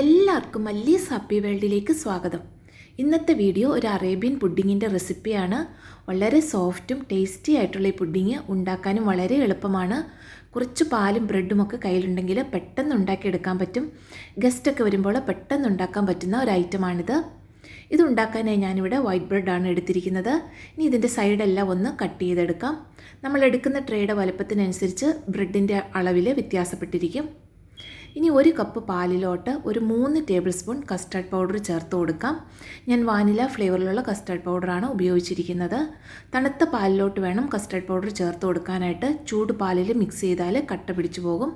എല്ലാവർക്കും മല്ലീസ് ഹാപ്പി വേൾഡിലേക്ക് സ്വാഗതം. ഇന്നത്തെ വീഡിയോ ഒരു അറേബ്യൻ പുഡിങ്ങിന്റെ റെസിപ്പിയാണ്. വളരെ സോഫ്റ്റും ടേസ്റ്റി ആയിട്ടുള്ള ഈ പുഡിങ് ഉണ്ടാക്കാനും വളരെ എളുപ്പമാണ്. കുറച്ച് പാലും ബ്രെഡും ഒക്കെ കയ്യിലുണ്ടെങ്കിൽ പെട്ടെന്ന് ഉണ്ടാക്കിയെടുക്കാൻ പറ്റും. ഗസ്റ്റൊക്കെ വരുമ്പോൾ പെട്ടെന്ന് ഉണ്ടാക്കാൻ പറ്റുന്ന ഒരു ഐറ്റമാണിത്. ഇത് ഉണ്ടാക്കാനായി ഞാനിവിടെ വൈറ്റ് ബ്രെഡാണ് എടുത്തിരിക്കുന്നത്. ഇനി ഇതിന്റെ സൈഡെല്ലാം ഒന്ന് കട്ട് ചെയ്തെടുക്കാം. നമ്മൾ എടുക്കുന്ന ട്രേയുടെ വലുപ്പത്തിനനുസരിച്ച് ബ്രെഡിന്റെ അളവിൽ വ്യത്യാസപ്പെട്ടിരിക്കും. ഇനി ഒരു കപ്പ് പാലിലോട്ട് ഒരു മൂന്ന് ടേബിൾ സ്പൂൺ കസ്റ്റാർഡ് പൗഡർ ചേർത്ത് കൊടുക്കാം. ഞാൻ വാനില ഫ്ലേവറിലുള്ള കസ്റ്റാർഡ് പൗഡറാണ് ഉപയോഗിച്ചിരിക്കുന്നത്. തണുത്ത പാലിലോട്ട് വേണം കസ്റ്റാർഡ് പൗഡർ ചേർത്ത് കൊടുക്കാനായിട്ട്. ചൂട് പാലിൽ മിക്സ് ചെയ്താൽ കട്ട പിടിച്ചു പോകും.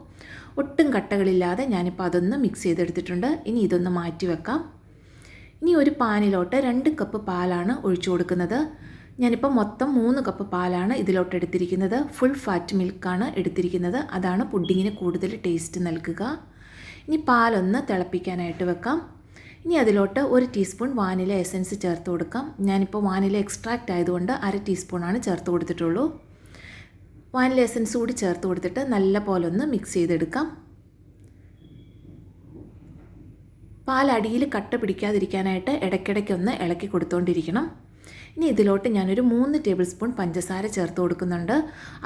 ഒട്ടും കട്ടകളില്ലാതെ ഞാനിപ്പോൾ അതൊന്ന് മിക്സ് ചെയ്തെടുത്തിട്ടുണ്ട്. ഇനി ഇതൊന്ന് മാറ്റി വെക്കാം. ഇനി ഒരു പാനിലോട്ട് രണ്ട് കപ്പ് പാലാണ് ഒഴിച്ചു കൊടുക്കുന്നത്. ഞാനിപ്പോൾ മൊത്തം മൂന്ന് കപ്പ് പാലാണ് ഇതിലോട്ട് എടുത്തിരിക്കുന്നത് ഫുൾ ഫാറ്റ് മിൽക്കാണ് എടുത്തിരിക്കുന്നത്. അതാണ് പുഡിങ്ങിന് കൂടുതൽ ടേസ്റ്റ് നൽകുക. ഇനി പാലൊന്ന് തിളപ്പിക്കാനായിട്ട് വെക്കാം. ഇനി അതിലോട്ട് ഒരു ടീസ്പൂൺ വാനില എസൻസ് ചേർത്ത് കൊടുക്കാം. ഞാനിപ്പോൾ വാനില എക്സ്ട്രാക്റ്റ് ആയതുകൊണ്ട് അര ടീസ്പൂണാണ് ചേർത്ത് കൊടുത്തിട്ടുള്ളൂ. വാനില എസൻസ് കൂടി ചേർത്ത് കൊടുത്തിട്ട് നല്ല പോലെ ഒന്ന് മിക്സ് ചെയ്തെടുക്കാം. പാൽ അടിയിൽ കട്ട പിടിക്കാതിരിക്കാനായിട്ട് ഇടയ്ക്കിടയ്ക്കൊന്ന് ഇളക്കി കൊടുത്തുകൊണ്ടിരിക്കണം ഇനി ഇതിലോട്ട് ഞാനൊരു മൂന്ന് ടേബിൾ സ്പൂൺ പഞ്ചസാര ചേർത്ത് കൊടുക്കുന്നുണ്ട്.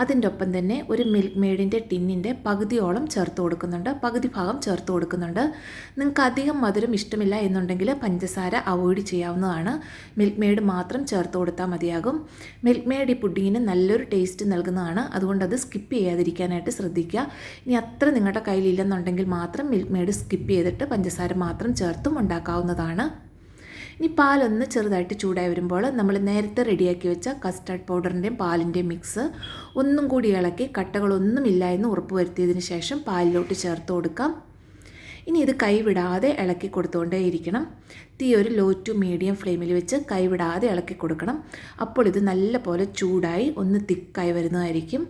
അതിന്റെ ഒപ്പം തന്നെ ഒരു മിൽക്ക് മെയ്ഡിന്റെ ടിന്നിന്റെ പകുതിയോളം ചേർത്ത് കൊടുക്കുന്നുണ്ട്. പകുതി ഭാഗം ചേർത്ത് കൊടുക്കുന്നുണ്ട്. നിങ്ങൾക്ക് അധികം മധുരം ഇഷ്ടമില്ല എന്നുണ്ടെങ്കിൽ പഞ്ചസാര അവോയ്ഡ് ചെയ്യാവുന്നതാണ്. മിൽക്ക് മെയ്ഡ് മാത്രം ചേർത്ത് കൊടുത്താൽ മതിയാകും. മിൽക്ക് മെയ്ഡ് ഈ പുഡിങ്ങിന് നല്ലൊരു ടേസ്റ്റ് നൽകുന്നതാണ്. അതുകൊണ്ട് അത് സ്കിപ്പ് ചെയ്യാതിരിക്കാനായിട്ട് ശ്രദ്ധിക്കുക. ഇനി അത്ര നിങ്ങളുടെ കയ്യിലില്ലെന്നുണ്ടെങ്കിൽ മാത്രം മിൽക്ക് മെയ്ഡ് സ്കിപ്പ് ചെയ്തിട്ട് പഞ്ചസാര മാത്രം ചേർത്തും ഉണ്ടാക്കാവുന്നതാണ്. ഇനി പാലൊന്ന് ചെറുതായിട്ട് ചൂടായി വരുമ്പോൾ നമ്മൾ നേരത്തെ റെഡിയാക്കി വെച്ച കസ്റ്റാർഡ് പൗഡറിന്റെയും പാലിന്റെയും മിക്സ് ഒന്നും കൂടി ഇളക്കി കട്ടകളൊന്നുമില്ല എന്ന് ഉറപ്പ് വരുത്തിയതിന് ശേഷം പാലിലോട്ട് ചേർത്ത് കൊടുക്കാം. ഇനി ഇത് കൈവിടാതെ ഇളക്കി കൊടുത്തുകൊണ്ടേയിരിക്കണം തീ ഒരു ലോ ടു മീഡിയം ഫ്ലെയിമിൽ വെച്ച് കൈവിടാതെ ഇളക്കി കൊടുക്കണം. അപ്പോൾ ഇത് നല്ല പോലെ ചൂടായി ഒന്ന് തിക്കായി വരുന്നതായിരിക്കും.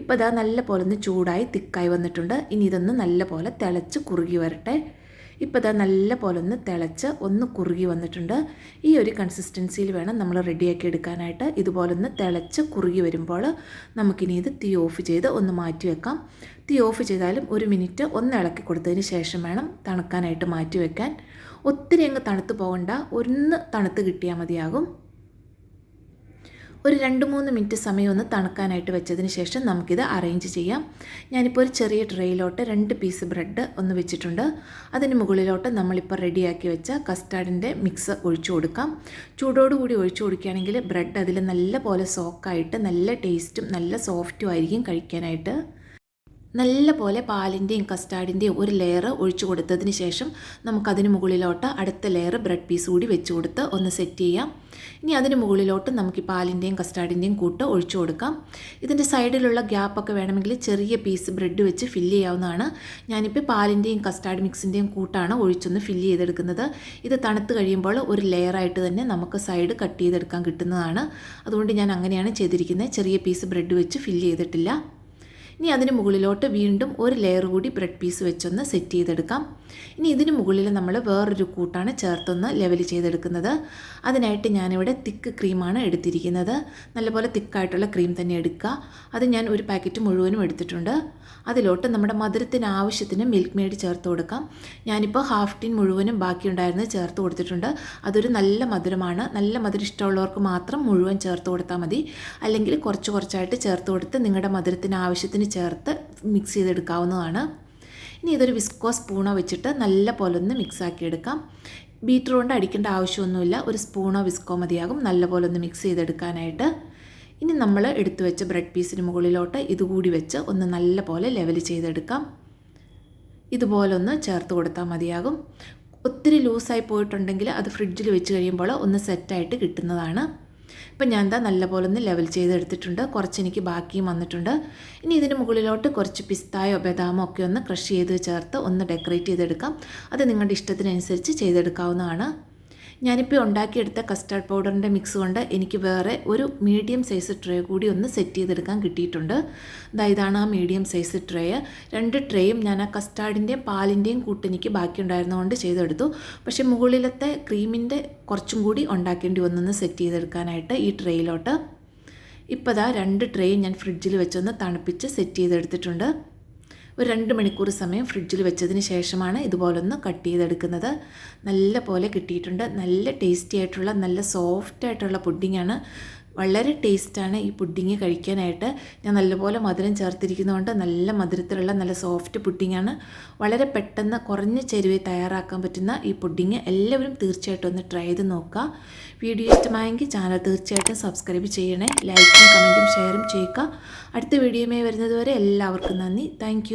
ഇപ്പോൾ ഇതാ നല്ല പോലെ ഒന്ന് ചൂടായി തിക്കായി വന്നിട്ടുണ്ട്. ഇനി ഇതൊന്ന് നല്ല പോലെ തിളച്ച് കുറുകി വരട്ടെ. ഇപ്പോൾ ഇതാ നല്ല പോലെ ഒന്ന് തിളച്ച് ഒന്ന് കുറുകി വന്നിട്ടുണ്ട്. ഈ ഒരു കൺസിസ്റ്റൻസിയിൽ വേണം നമ്മൾ റെഡിയാക്കി എടുക്കാനായിട്ട്. ഇതുപോലെ ഒന്ന് തിളച്ച് കുറുകി വരുമ്പോൾ നമുക്കിനി ഇത് തീ ഓഫ് ചെയ്ത് ഒന്ന് മാറ്റി വെക്കാം. തീ ഓഫ് ചെയ്താലും ഒരു മിനിറ്റ് ഒന്ന് ഇളക്കി കൊടുത്തതിന് ശേഷം വേണം തണുക്കാനായിട്ട് മാറ്റി വെക്കാൻ. ഒത്തിരി അങ്ങ് തണുത്ത് പോകണ്ട. ഒന്ന് തണുത്ത് കിട്ടിയാൽ മതിയാകും. ഒരു രണ്ട് മൂന്ന് മിനിറ്റ് സമയം ഒന്ന് തണുക്കാനായിട്ട് വെച്ചതിന് ശേഷം നമുക്കിത് അറേഞ്ച് ചെയ്യാം. ഞാനിപ്പോൾ ഒരു ചെറിയ ട്രേയിലോട്ട് രണ്ട് പീസ് ബ്രെഡ് ഒന്ന് വെച്ചിട്ടുണ്ട്. അതിന് മുകളിലോട്ട് നമ്മളിപ്പോൾ റെഡിയാക്കി വെച്ച കസ്റ്റാർഡിന്റെ മിക്സ് ഒഴിച്ചു കൊടുക്കാം. ചൂടോടുകൂടി ഒഴിച്ചു കൊടുക്കുകയാണെങ്കിൽ ബ്രെഡ് അതിൽ നല്ല പോലെ സോക്കായിട്ട് നല്ല ടേസ്റ്റും നല്ല സോഫ്റ്റും ആയിരിക്കും കഴിക്കാനായിട്ട്. നല്ല പോലെ പാലിന്റെയും കസ്റ്റാർഡിന്റെയും ഒരു ലെയർ ഒഴിച്ചു കൊടുത്തതിന് ശേഷം നമുക്കതിന് മുകളിലോട്ട് അടുത്ത ലെയർ ബ്രെഡ് പീസ് കൂടി വെച്ച് കൊടുത്ത് ഒന്ന് സെറ്റ് ചെയ്യാം. ഇനി അതിന് മുകളിലോട്ട് നമുക്ക് ഈ പാലിന്റെയും കസ്റ്റാർഡിന്റെയും കൂട്ട് ഒഴിച്ചു കൊടുക്കാം. ഇതിന്റെ സൈഡിലുള്ള ഗ്യാപ്പൊക്കെ വേണമെങ്കിൽ ചെറിയ പീസ് ബ്രെഡ് വെച്ച് ഫില്ല് ചെയ്യാവുന്നതാണ്. ഞാനിപ്പോൾ പാലിന്റെയും കസ്റ്റാർഡ് മിക്സിന്റെയും കൂട്ടാണ് ഒഴിച്ചൊന്ന് ഫില്ല് ചെയ്തെടുക്കുന്നത്. ഇത് തണുത്ത് കഴിയുമ്പോൾ ഒരു ലെയറായിട്ട് തന്നെ നമുക്ക് സൈഡ് കട്ട് ചെയ്തെടുക്കാൻ കിട്ടുന്നതാണ്. അതുകൊണ്ട് ഞാൻ അങ്ങനെയാണ് ചെയ്തിരിക്കുന്നത്. ചെറിയ പീസ് ബ്രെഡ് വെച്ച് ഫില്ല് ചെയ്തിട്ടില്ല. ഇനി അതിന് മുകളിലോട്ട് വീണ്ടും ഒരു ലെയർ കൂടി ബ്രെഡ് പീസ് വെച്ചൊന്ന് സെറ്റ് ചെയ്തെടുക്കാം. ഇനി ഇതിന് മുകളിൽ നമ്മൾ വേറൊരു കൂട്ടാണ് ചേർത്തൊന്ന് ലെവൽ ചെയ്തെടുക്കുന്നത്. അതിനായിട്ട് ഞാനിവിടെ തിക്ക് ക്രീമാണ് എടുത്തിരിക്കുന്നത്. നല്ലപോലെ തിക്കായിട്ടുള്ള ക്രീം തന്നെ എടുക്കുക. അത് ഞാൻ ഒരു പാക്കറ്റ് മുഴുവനും എടുത്തിട്ടുണ്ട്. അതിലോട്ട് നമ്മുടെ മധുരത്തിന് ആവശ്യത്തിന് മിൽക്ക് മെയ്ഡ് ചേർത്ത് കൊടുക്കാം. ഞാനിപ്പോൾ ഹാഫ് ടീൻ മുഴുവനും ബാക്കിയുണ്ടായിരുന്നത് ചേർത്ത് കൊടുത്തിട്ടുണ്ട്. അതൊരു നല്ല മധുരമാണ്. നല്ല മധുരം ഇഷ്ടമുള്ളവർക്ക് മാത്രം മുഴുവൻ ചേർത്ത് കൊടുത്താൽ മതി. അല്ലെങ്കിൽ കുറച്ച് കുറച്ചായിട്ട് ചേർത്ത് കൊടുത്ത് നിങ്ങളുടെ മധുരത്തിന് ആവശ്യത്തിന് ചേർത്ത് മിക്സ് ചെയ്തെടുക്കാവുന്നതാണ്. ഇനി ഇതൊരു വിസ്കോ സ്പൂണോ വെച്ചിട്ട് നല്ല പോലെ ഒന്ന് മിക്സ് ആക്കി എടുക്കാം ബീറ്റർ കൊണ്ട് അടിക്കേണ്ട ആവശ്യമൊന്നുമില്ല. ഒരു സ്പൂണോ വിസ്കോ മതിയാകും. നല്ലപോലെ ഒന്ന് മിക്സ് ചെയ്തെടുക്കാനായിട്ട്. ഇനി നമ്മൾ എടുത്തു വെച്ച ബ്രെഡ് പീസിന് മുകളിലോട്ട് ഇതുകൂടി വെച്ച് ഒന്ന് നല്ല പോലെ ലെവൽ ചെയ്തെടുക്കാം. ഇതുപോലെ ഒന്ന് ചേർത്ത് കൊടുത്താൽ മതിയാകും. ഒത്തിരി ലൂസായി പോയിട്ടുണ്ടെങ്കിൽ അത് ഫ്രിഡ്ജിൽ വെച്ച് കഴിയുമ്പോൾ ഒന്ന് സെറ്റായിട്ട് കിട്ടുന്നതാണ്. ഇപ്പം ഞാൻ എന്താ നല്ലപോലെ ഒന്ന് ലെവൽ ചെയ്തെടുത്തിട്ടുണ്ട്. കുറച്ച് എനിക്ക് ബാക്കിയും വന്നിട്ടുണ്ട്. ഇനി ഇതിന് മുകളിലോട്ട് കുറച്ച് പിസ്തായോ ബദാമോ ഒക്കെ ഒന്ന് ക്രഷ് ചെയ്ത് ചേർത്ത് ഒന്ന് ഡെക്കറേറ്റ് ചെയ്തെടുക്കാം. അത് നിങ്ങളുടെ ഇഷ്ടത്തിനനുസരിച്ച് ചെയ്തെടുക്കാവുന്നതാണ്. ഞാനിപ്പോൾ ഉണ്ടാക്കിയെടുത്ത കസ്റ്റാർഡ് പൗഡറിന്റെ മിക്സ് കൊണ്ട് എനിക്ക് വേറെ ഒരു മീഡിയം സൈസ് ട്രേ കൂടി ഒന്ന് സെറ്റ് ചെയ്തെടുക്കാൻ കിട്ടിയിട്ടുണ്ട്. ഇതാ ഇതാണ് ആ മീഡിയം സൈസ് ട്രേ രണ്ട് ട്രേയും ഞാൻ ആ കസ്റ്റാർഡിന്റെയും പാലിന്റെയും കൂട്ട് എനിക്ക് ബാക്കിയുണ്ടായിരുന്നതുകൊണ്ട് ചെയ്തെടുത്തു. പക്ഷേ മുകളിലത്തെ ക്രീമിന്റെ കുറച്ചും കൂടി ഉണ്ടാക്കേണ്ടി വന്നൊന്ന് സെറ്റ് ചെയ്തെടുക്കാനായിട്ട് ഈ ട്രേയിലോട്ട് ഇപ്പോൾ ദാ രണ്ട് ട്രേയും ഞാൻ ഫ്രിഡ്ജിൽ വെച്ചൊന്ന് തണുപ്പിച്ച് സെറ്റ് ചെയ്തെടുത്തിട്ടുണ്ട്. ഒരു രണ്ട് മണിക്കൂർ സമയം ഫ്രിഡ്ജിൽ വെച്ചതിന് ശേഷമാണ് ഇതുപോലൊന്ന് കട്ട് ചെയ്തെടുക്കുന്നത്. നല്ല പോലെ കിട്ടിയിട്ടുണ്ട്. നല്ല ടേസ്റ്റി ആയിട്ടുള്ള നല്ല സോഫ്റ്റ് ആയിട്ടുള്ള പുഡിങ്ങാണ് വളരെ ടേസ്റ്റാണ് ഈ പുഡിങ് കഴിക്കാനായിട്ട്. ഞാൻ നല്ലപോലെ മധുരം ചേർത്തിരിക്കുന്നതുകൊണ്ട് നല്ല മധുരത്തിലുള്ള നല്ല സോഫ്റ്റ് പുഡിങ്ങാണ്. വളരെ പെട്ടെന്ന് കുറഞ്ഞ ചെരുവിൽ തയ്യാറാക്കാൻ പറ്റുന്ന ഈ പുഡിങ് എല്ലാവരും തീർച്ചയായിട്ടും ഒന്ന് ട്രൈ ചെയ്ത് നോക്കുക. വീഡിയോ ഇഷ്ടമായെങ്കിൽ ചാനൽ തീർച്ചയായിട്ടും സബ്സ്ക്രൈബ് ചെയ്യണേ. ലൈക്കും കമന്റും ഷെയറും ചെയ്യുക. അടുത്ത വീഡിയോയുമായി വരുന്നതുവരെ എല്ലാവർക്കും നന്ദി. താങ്ക്